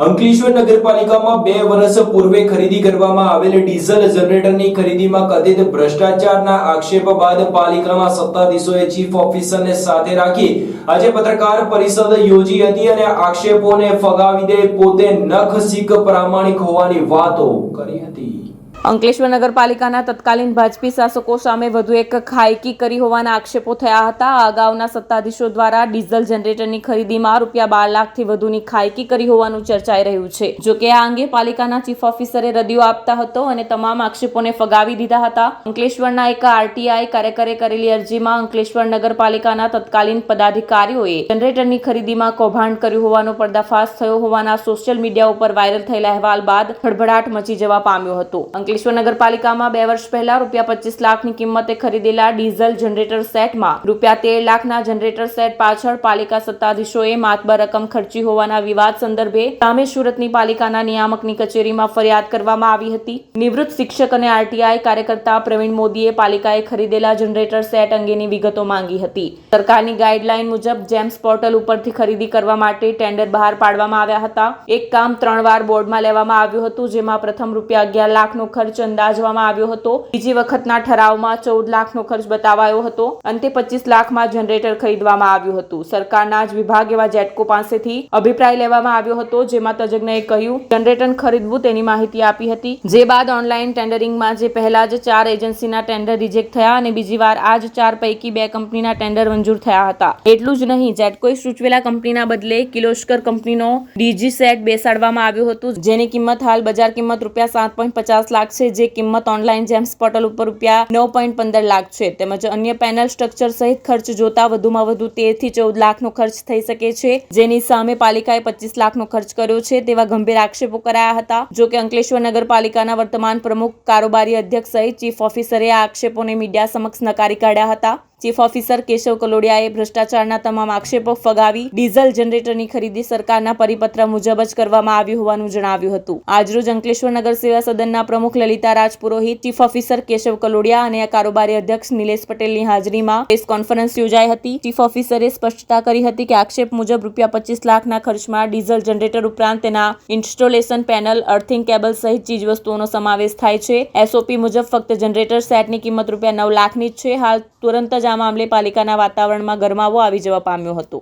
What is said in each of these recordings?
અંકલેશ્વર નગરપાલિકામાં બે વર્ષ પૂર્વે ખરીદી કરવામાં આવેલ ડીઝલ જનરેટરની ખરીદીમાં કથિત ભ્રષ્ટાચારના આક્ષેપ બાદ પાલિકાના સત્તાધીશોએ ચીફ ઓફિસરને સાથે રાખી આજે પત્રકાર પરિષદ યોજી હતી અને આક્ષેપોને ફગાવી દે પોતે નખ શીખ પ્રામાણિક હોવાની વાતો કરી હતી. અંકલેશ્વર નગરપાલિકાના તત્કાલીન ભાજપી શાસકો સામે વધુ એક ખાયકી કરી હોવાના આક્ષેપો થયા હતા. અગાઉના સત્તાધીશો દ્વારા ડીઝલ જનરેટરની ખરીદીમાં રૂપિયા બાર લાખથી વધુની ખાયકી કરી હોવાનું ચર્ચાઈ રહ્યું છે. જો કે આ અંગે પાલિકાના ચીફ ઓફિસરે રદિયો આપતા હતો અને તમામ આક્ષેપોને ફગાવી દીધા હતા. અંકલેશ્વરના એક આરટીઆઈ કાર્યકરે કરેલી અરજીમાં અંકલેશ્વર નગરપાલિકાના તત્કાલીન પદાધિકારીઓએ જનરેટરની ખરીદીમાં કૌભાંડ કર્યું હોવાનો પર્દાફાશ થયો હોવાના સોશિયલ મીડિયા ઉપર વાયરલ થયેલા અહેવાલ બાદ ખળભળાટ મચી જવા પામ્યો હતો. અંકલેશ્વર નગરપાલિકામાં બે વર્ષ પહેલા રૂપિયા પચીસ લાખની કિંમતે ખરીદેલા ડીઝલ જનરેટર સેટમાં રૂપિયા તેર લાખના જનરેટર સેટ પાછળ પાલિકા સત્તાધીશોએ માતબર રકમ ખર્ચી હોવાના વિવાદ સંદર્ભે સામે સુરતની પાલિકાના નિયામકની કચેરીમાં ફરિયાદ કરવામાં આવી હતી. નિવૃત્ત શિક્ષક અને આરટીઆઈ કાર્યકર્તા પ્રવીણ મોદીએ પાલિકાએ ખરીદેલા જનરેટર સેટ અંગેની વિગતો માંગી હતી. સરકારની ગાઈડલાઈન મુજબ જેમ્સ પોર્ટલ ઉપરથી ખરીદી કરવા માટે ટેન્ડર બહાર પાડવામાં આવ્યા હતા. એક કામ ત્રણ વાર બોર્ડમાં લેવામાં આવ્યું હતું, જેમાં પ્રથમ રૂપિયા અગિયાર લાખનો ખર્ચ અંદાજવામાં આવ્યો હતો. બીજી વખતના ઠરાવમાં ચૌદ લાખનો ખર્ચ બતાવાયો હતો. અંતે પચીસ લાખમાં જનરેટર ખરીદવામાં આવ્યું હતું. સરકારના જ વિભાગ એવા જેટકો પાસેથી અભિપ્રાય લેવામાં આવ્યો હતો, જેમાં તજજ્ઞએ કહ્યું, જનરેટર ખરીદવું તેની માહિતી આપી હતી. જે બાદ ઓનલાઈન ટેન્ડરિંગમાં જે પહેલા જ ચાર એજન્સીના ટેન્ડર રિજેક્ટ થયા અને બીજી વાર આ જ ચાર પૈકી બે કંપનીના ટેન્ડર મંજૂર થયા હતા. એટલું જ નહીં, જેટકોએ સૂચવેલા કંપનીના બદલે કિલોસ્કર કંપનીનો ડીજી સેટ બેસાડવામાં આવ્યું હતું, જેની કિંમત હાલ બજાર કિંમત રૂપિયા સાત પોઈન્ટ પચાસ લાખ છે જે કિંમત ઓનલાઈન જેમ્સ પોર્ટલ ઉપર રૂપિયા નવ પોઈન્ટ પંદર લાખ છે. તેમજ અન્ય પેનલ સ્ટ્રક્ચર સહિત ખર્ચ જોતા વધુમાં વધુ તેરથી ચૌદ લાખનો ખર્ચ થઈ શકે છે. જેની સામે પાલિકાએ પચીસ લાખનો ખર્ચ કર્યો છે તેવા ગંભીર આક્ષેપો કરાયા હતા. જો કે અંકલેશ્વર નગરપાલિકાના વર્તમાન પ્રમુખ કારોબારી અધ્યક્ષ સહિત ચીફ ઓફિસરે આ આક્ષેપોને મીડિયા સમક્ષ નકારી કાઢ્યા હતા. ચીફ ઓફિસર કેશવ કલોડિયાએ ભ્રષ્ટાચારના તમામ આક્ષેપો ફગાવી ડીઝલ જનરેટરની ખરીદી સરકારના પરિપત્ર મુજબ જ કરવામાં આવ્યું હોવાનું જણાવ્યું હતું. આજરોજ અંકલેશ્વર નગર સેવા સદનના પ્રમુખ લલિતા રાજપુરોહિત ચીફ ઓફિસર કેશવ કલોડિયા અને કારોબારી અધ્યક્ષ નિલેશ પટેલની હાજરીમાં પ્રેસ કોન્ફરન્સ યોજાઈ હતી. ચીફ ઓફિસરે સ્પષ્ટતા કરી હતી કે આક્ષેપ મુજબ રૂપિયા પચીસ લાખના ખર્ચમાં ડીઝલ જનરેટર ઉપરાંત તેના ઇન્સ્ટોલેશન પેનલ, અર્થિંગ કેબલ સહિત ચીજવસ્તુઓનો સમાવેશ થાય છે. એસઓપી મુજબ ફક્ત જનરેટર સેટની કિંમત રૂપિયા નવ લાખની જ છે. હાલ તુરંત જ આ મામલે પાલિકાના વાતાવરણમાં ગરમાવો આવી જવા પામ્યો હતો.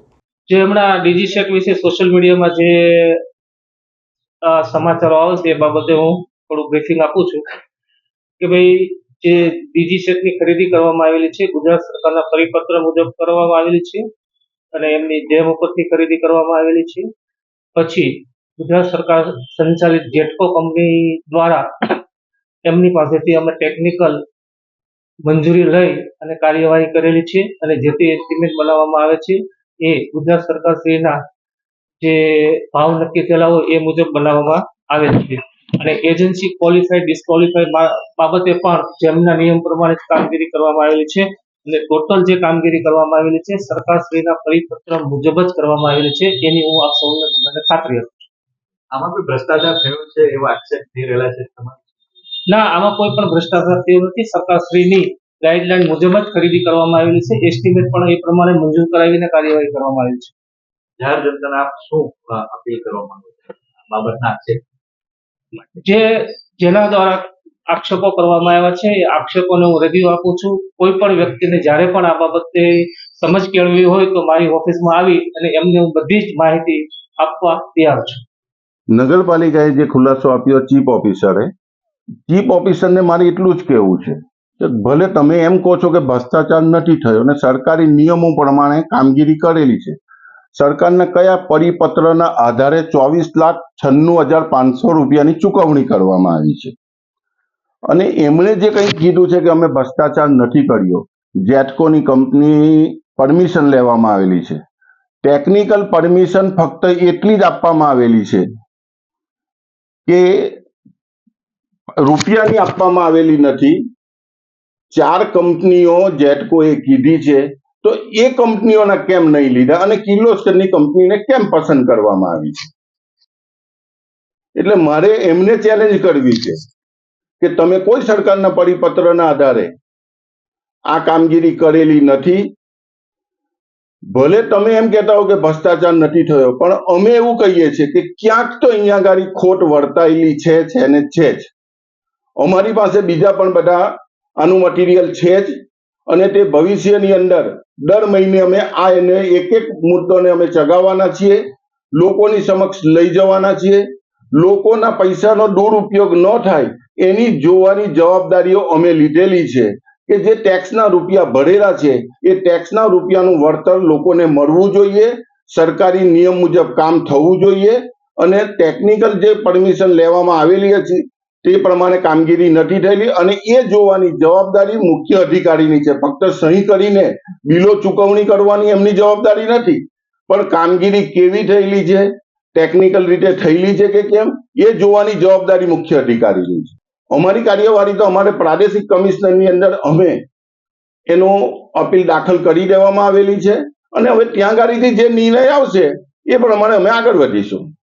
જે હમણાં ડીજી શેક વિશે સોશિયલ મીડિયામાં જે સમાચારો આવે છે એ બાબતે હું થોડું બ્રીફિંગ આપું છું. કે ભાઈ, જે ડીજી શેકની ખરીદી કરવામાં આવેલી છે, ગુજરાત સરકારના પરિપત્ર મુજબ કરવામાં આવેલી છે અને એમની જેમ ઉપરથી ખરીદી કરવામાં આવેલી છે. પછી, ગુજરાત સરકાર સંચાલિત જેટકો કંપની દ્વારા એમની પાસેથી અમે ટેકનિકલ મંજૂરી લઈ અને કાર્યવાહી કરેલી છે અને જે તે એસ્ટિમેટ બનાવવામાં આવે છે એ ગુજરાત સરકારશ્રીના જે ભાવ નક્કી થયેલા હોય એ મુજબ બનાવવામાં આવે છે. અને એજન્સી ક્વોલિફાઈડ ડિસ્ક્વોલિફાઈડ બાબતે પણ જેમના નિયમ પ્રમાણે કામગીરી કરવામાં આવેલી છે અને ટોટલ જે કામગીરી કરવામાં આવેલી છે સરકારશ્રીના પરિપત્ર મુજબ જ કરવામાં આવેલી છે એની હું આપ સૌને મને ખાતરી આપું આમાં કોઈ ભ્રષ્ટાચાર થયો છે એવા આક્ષેપ થઈ રહેલા છે તમારા ના આમાં કોઈ પણ ભ્રષ્ટાચાર થયો નથી. સરકારશ્રીની ગાઈડલાઈન મુજબ જ ખરીદી કરવામાં આવેલી છે. એસ્ટિમેટ પણ એ પ્રમાણે મંજૂર કરાવીને કાર્યવાહી કરવામાં આવી છે. જાહેર જનતાને આપ શું અપીલ કરવા માંગો છો? આ બાબતના આક્ષેપ? જે જેના દ્વારા આક્ષેપો કરવામાં આવ્યા છે એ આક્ષેપોને હું રજૂ આપું છું. કોઈ પણ વ્યક્તિને જ્યારે પણ આ બાબતે સમજ કેળવી હોય તો મારી ઓફિસમાં આવી અને એમને હું બધી જ માહિતી આપવા તૈયાર છું. નગરપાલિકાએ જે ખુલાસો આપ્યો ચીફ ઓફિસરે ચીફ ઓફિસરને મારે એટલું જ કહેવું છે કે ભલે તમે એમ કહો છો કે ભ્રષ્ટાચાર નથી થયો અને સરકારી નિયમો પ્રમાણે કામગીરી કરેલી છે, સરકારના કયા પરિપત્રના આધારે ચોવીસ લાખ છન્નું હજાર પાંચસો રૂપિયાની ચૂકવણી કરવામાં આવી છે? અને એમણે જે કંઈ કીધું છે કે અમે ભ્રષ્ટાચાર નથી કર્યો, જેટકોની કંપની પરમિશન લેવામાં આવેલી છે, ટેકનિકલ પરમિશન ફક્ત એટલી જ આપવામાં આવેલી છે કે રૂપિયાની આપવામાં આવેલી નથી. ચાર કંપનીઓ જેટકોએ કીધી છે. તો એ કંપનીઓના કેમ નહીં લીધા અને કિર્લોસ્કરની કંપનીને કેમ પસંદ કરવામાં આવી છે? એટલે મારે એમને ચેલેન્જ કરવી છે કે તમે કોઈ સરકારના પરિપત્રના આધારે આ કામગીરી કરેલી નથી. ભલે તમે એમ કહેતા હો કે ભ્રષ્ટાચાર નથી થયો, પણ અમે એવું કહીએ છીએ કે ક્યાંક તો અહીંયા આગળ ખોટ વર્તાયેલી છે ને છે જ. અમારી પાસે બીજા પણ બધા આનું મટીરિયલ છે જ અને તે ભવિષ્યની અંદર દર મહિને અમે આ એને એક એક મુદ્દોને અમે ચગાવવાના છીએ, લોકોની સમક્ષ લઈ જવાના છીએ. લોકોના પૈસાનો દુરુપયોગ ન થાય એની જોવાની જવાબદારીઓ અમે લીધેલી છે કે જે ટેક્સના રૂપિયા ભરેલા છે એ ટેક્સના રૂપિયાનું વળતર લોકોને મળવું જોઈએ, સરકારી નિયમ મુજબ કામ થવું જોઈએ અને ટેકનિકલ જે પરમિશન લેવામાં આવેલી હતી તે પ્રમાણે કામગીરી નથી થયેલી અને એ જોવાની જવાબદારી મુખ્ય અધિકારીની છે. ફક્ત સહી કરીને બિલો ચૂકવણી કરવાની એમની જવાબદારી નથી. પણ કામગીરી કેવી થયેલી છે? ટેકનિકલ રીતે થયેલી છે કે કેમ? એ જોવાની જવાબદારી મુખ્ય અધિકારીની છે. અમારી કાર્યવાહી તો અમારે પ્રાદેશિક કમિશનરની અંદર અમે એનો અપીલ દાખલ કરી દેવામાં આવેલી છે. અને હવે ત્યાં ગાડીથી જે નિર્ણય આવશે, એ પ્રમાણે અમે આગળ વધીશું.